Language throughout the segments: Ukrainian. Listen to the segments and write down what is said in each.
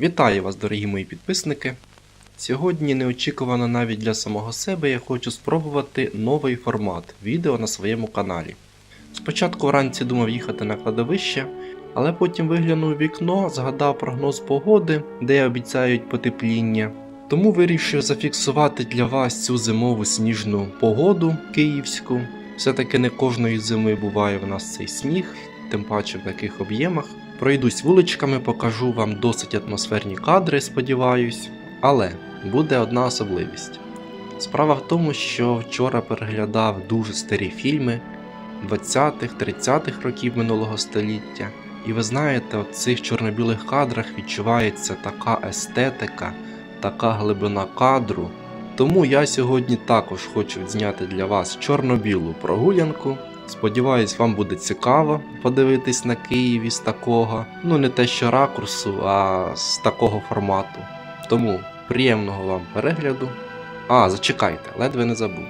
Вітаю вас, дорогі мої підписники. Сьогодні неочікувано навіть для самого себе я хочу спробувати новий формат відео на своєму каналі. Спочатку вранці думав їхати на кладовище, але потім виглянув у вікно, згадав прогноз погоди, де обіцяють потепління. Тому вирішив зафіксувати для вас цю зимову сніжну погоду київську. Все-таки не кожної зими буває в нас цей сніг, тим паче в таких об'ємах. Пройдусь вуличками, покажу вам досить атмосферні кадри, сподіваюсь. Але буде одна особливість. Справа в тому, що вчора переглядав дуже старі фільми 20-х, 30-х років минулого століття. І ви знаєте, в цих чорно-білих кадрах відчувається така естетика, така глибина кадру. Тому я сьогодні також хочу зняти для вас чорно-білу прогулянку. Сподіваюсь, вам буде цікаво подивитись на Києві з такого, ну не те що ракурсу, а з такого формату. Тому приємного вам перегляду. А, зачекайте, ледве не забув.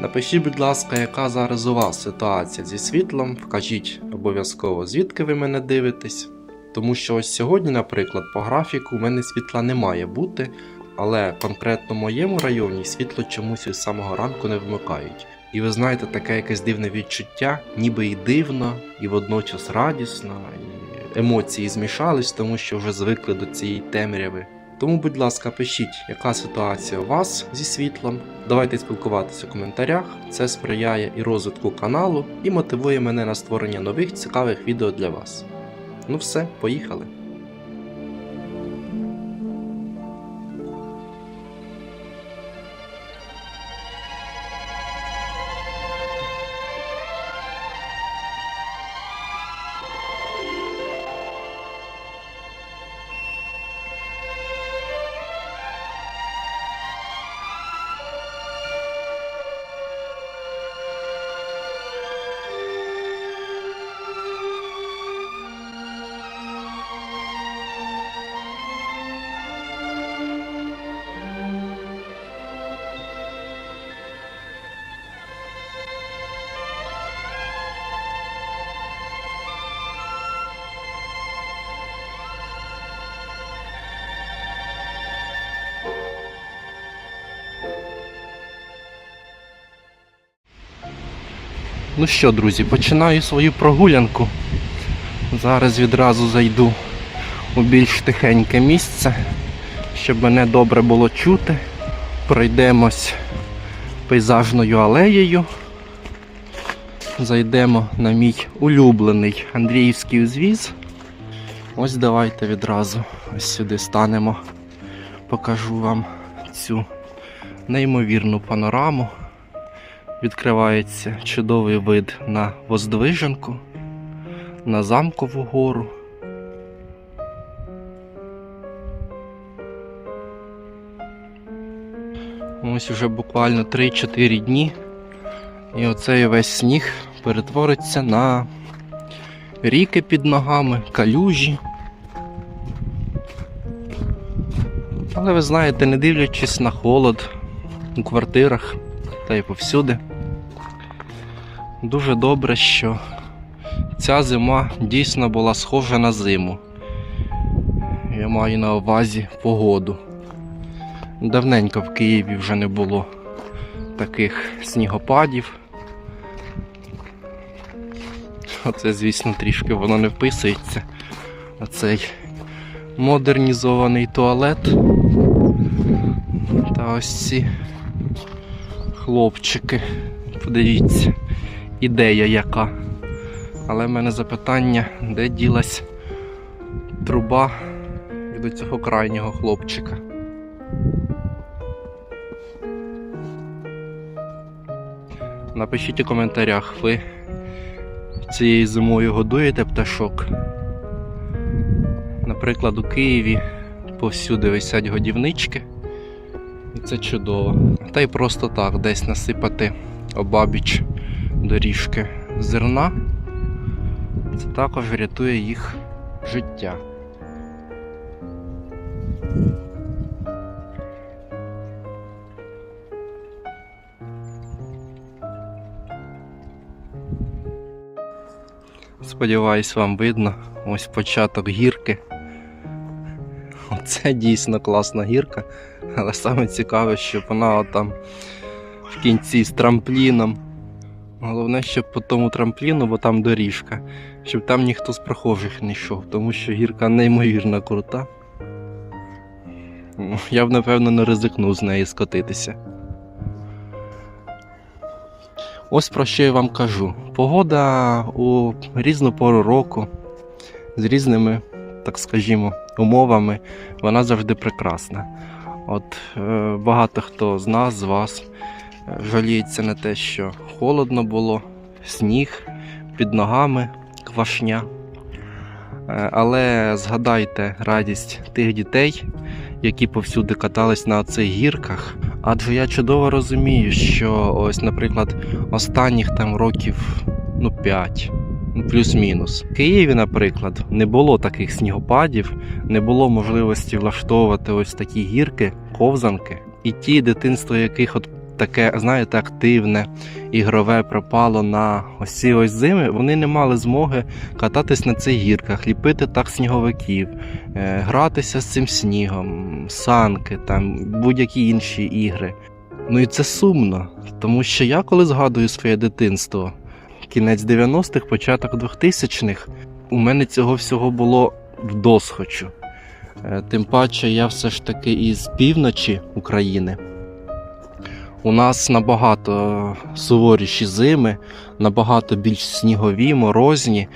Напишіть, будь ласка, яка зараз у вас ситуація зі світлом, вкажіть обов'язково, звідки ви мене дивитесь. Тому що ось сьогодні, наприклад, по графіку у мене світла не має бути, але конкретно в моєму районі світло чомусь із самого ранку не вмикають. І ви знаєте, таке якесь дивне відчуття, ніби і дивно, і водночас радісно, і емоції змішались, тому що вже звикли до цієї темряви. Тому, будь ласка, пишіть, яка ситуація у вас зі світлом. Давайте спілкуватися у коментарях. Це сприяє і розвитку каналу, і мотивує мене на створення нових цікавих відео для вас. Ну все, поїхали. Ну що, друзі, починаю свою прогулянку. Зараз відразу зайду у більш тихеньке місце, щоб мене добре було чути. Пройдемось пейзажною алеєю. Зайдемо на мій улюблений Андріївський узвіз. Ось давайте відразу ось сюди станемо. Покажу вам цю неймовірну панораму відкривається чудовий вид на Воздвиженку, на Замкову гору. Ось уже буквально 3-4 дні. І оцей весь сніг перетвориться на ріки під ногами, калюжі. Але ви знаєте, не дивлячись на холод у квартирах, та й повсюди. Дуже добре, що ця зима дійсно була схожа на зиму. Я маю на увазі погоду. Давненько в Києві вже не було таких снігопадів. Оце, звісно, трішки воно не вписується. Оцей модернізований туалет. Та ось ці хлопчики. Подивіться, ідея яка. Але в мене запитання, де ділась труба від цього крайнього хлопчика. Напишіть у коментарях, ви цією зимою годуєте пташок. Наприклад, у Києві повсюди висять годівнички. І це чудово. Та й просто так, десь насипати обабіч доріжки зерна. Це також рятує їх життя. Сподіваюсь, вам видно. Ось початок гірки. Це дійсно класна гірка, але саме цікаве, що вона там в кінці з трампліном. Головне, щоб по тому трампліну, бо там доріжка, щоб там ніхто з прохожих не йшов, тому що гірка неймовірно крута. Ну, Я б напевно не ризикнув з неї скотитися. Ось про що я вам кажу. Погода у різну пору року з різними, так скажімо, умовами, вона завжди прекрасна. От е, багато хто з нас, з вас е, жаліється на те, що холодно було, сніг під ногами, квашня. Е, але згадайте радість тих дітей, які повсюди катались на цих гірках. Адже я чудово розумію, що ось, наприклад, останніх там років ну 5, ну, плюс-мінус. В Києві, наприклад, не було таких снігопадів, не було можливості влаштовувати ось такі гірки, ковзанки. І ті дитинство, яких от таке, знаєте, активне, ігрове пропало на ось ці ось зими, вони не мали змоги кататись на цих гірках, ліпити так сніговиків, е, гратися з цим снігом, санки, там будь-які інші ігри. Ну і це сумно, тому що я коли згадую своє дитинство, кінець 90-х, початок 2000-х, у мене цього всього було вдосхочу. досхочу, Тим паче я все ж таки із півночі України. У нас набагато суворіші зими, набагато більш снігові, морозні.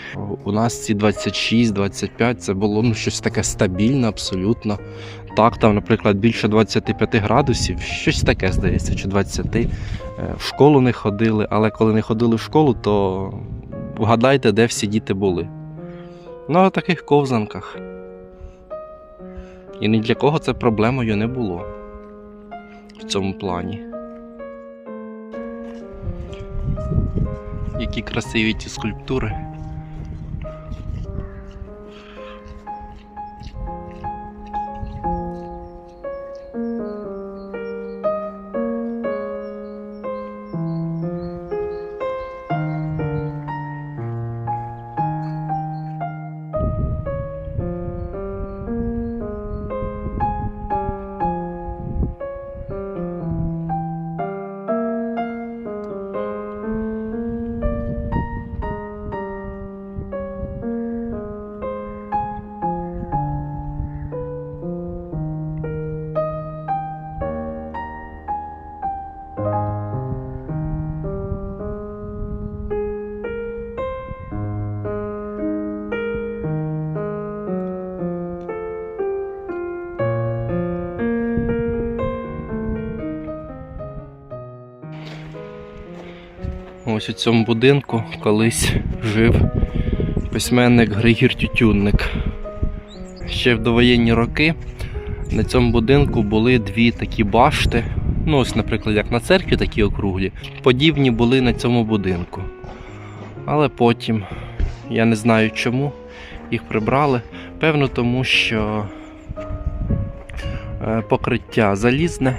У нас ці 26-25 це було ну, щось таке стабільне абсолютно. Так, там, наприклад, більше 25 градусів, щось таке здається, чи 20. Е, В школу не ходили, але коли не ходили в школу, то вгадайте, де всі діти були. Ну, на таких ковзанках. І ні для кого це проблемою не було в цьому плані. Які красиві ті скульптури. Ось у цьому будинку колись жив письменник Григір Тютюнник. Ще в довоєнні роки на цьому будинку були дві такі башти. Ну, ось, наприклад, як на церкві такі округлі. Подібні були на цьому будинку. Але потім, я не знаю чому, їх прибрали. Певно, тому що е, покриття залізне,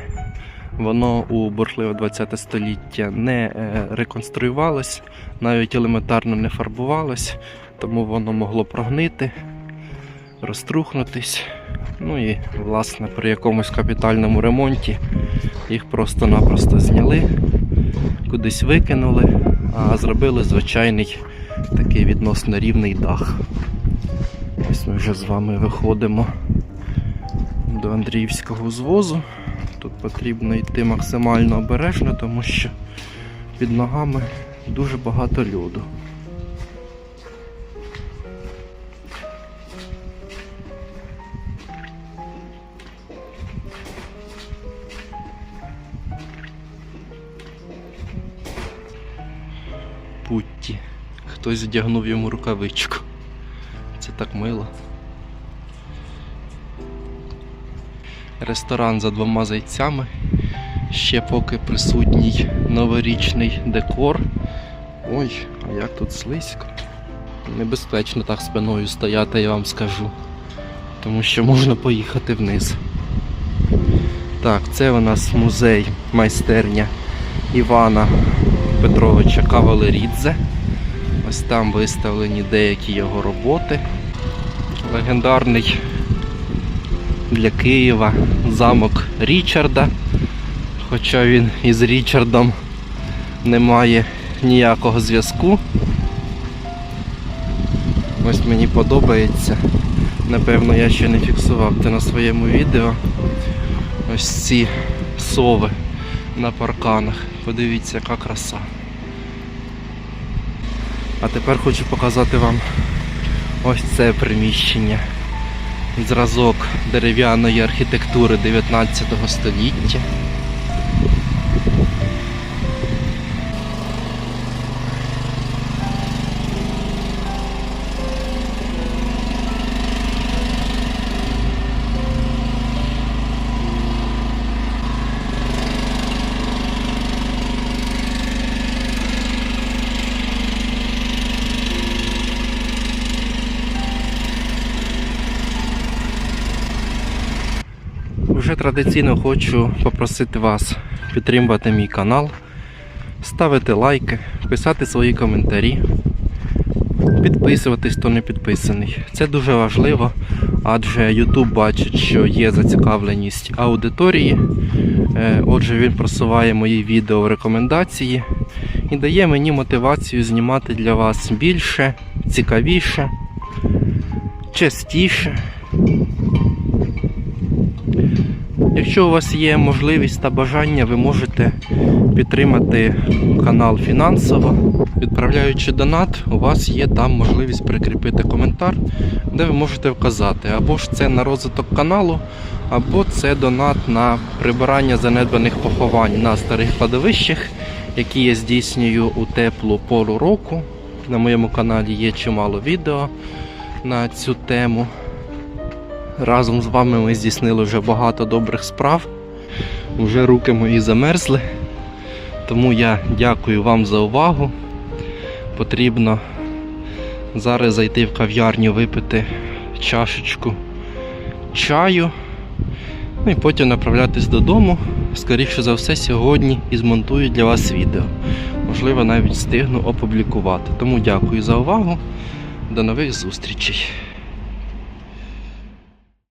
воно у бурхливе 20 століття не е, реконструювалось, навіть елементарно не фарбувалось, тому воно могло прогнити, розтрухнутись. Ну і, власне, при якомусь капітальному ремонті їх просто-напросто зняли, кудись викинули, а зробили звичайний такий відносно рівний дах. Ось ми вже з вами виходимо до Андріївського звозу. Тут потрібно йти максимально обережно, тому що під ногами дуже багато льоду. Путті. Хтось вдягнув йому рукавичку. Це так мило. Ресторан за двома зайцями. Ще поки присутній новорічний декор. Ой, а як тут слизько. Небезпечно так спиною стояти, я вам скажу. Тому що можна поїхати вниз. Так, це у нас музей майстерня Івана Петровича Кавалерідзе. Ось там виставлені деякі його роботи. Легендарний для Києва замок Річарда. Хоча він із Річардом не має ніякого зв'язку. Ось мені подобається. Напевно, я ще не фіксував це на своєму відео. Ось ці сови на парканах. Подивіться, яка краса. А тепер хочу показати вам ось це приміщення. Зразок дерев'яної архітектури 19 століття. Вже традиційно хочу попросити вас підтримувати мій канал, ставити лайки, писати свої коментарі, підписуватись, хто не підписаний. Це дуже важливо, адже YouTube бачить, що є зацікавленість аудиторії. Е, Отже, він просуває мої відео в рекомендації і дає мені мотивацію знімати для вас більше, цікавіше, частіше. Якщо у вас є можливість та бажання, ви можете підтримати канал фінансово. Відправляючи донат, у вас є там можливість прикріпити коментар, де ви можете вказати, або ж це на розвиток каналу, або це донат на прибирання занедбаних поховань на старих кладовищах, які я здійснюю у теплу пору року. На моєму каналі є чимало відео на цю тему. Разом з вами ми здійснили вже багато добрих справ. Вже руки мої замерзли. Тому я дякую вам за увагу. Потрібно зараз зайти в кав'ярню, випити чашечку чаю. Ну і потім направлятись додому. Скоріше за все, сьогодні і змонтую для вас відео. Можливо, навіть встигну опублікувати. Тому дякую за увагу. До нових зустрічей.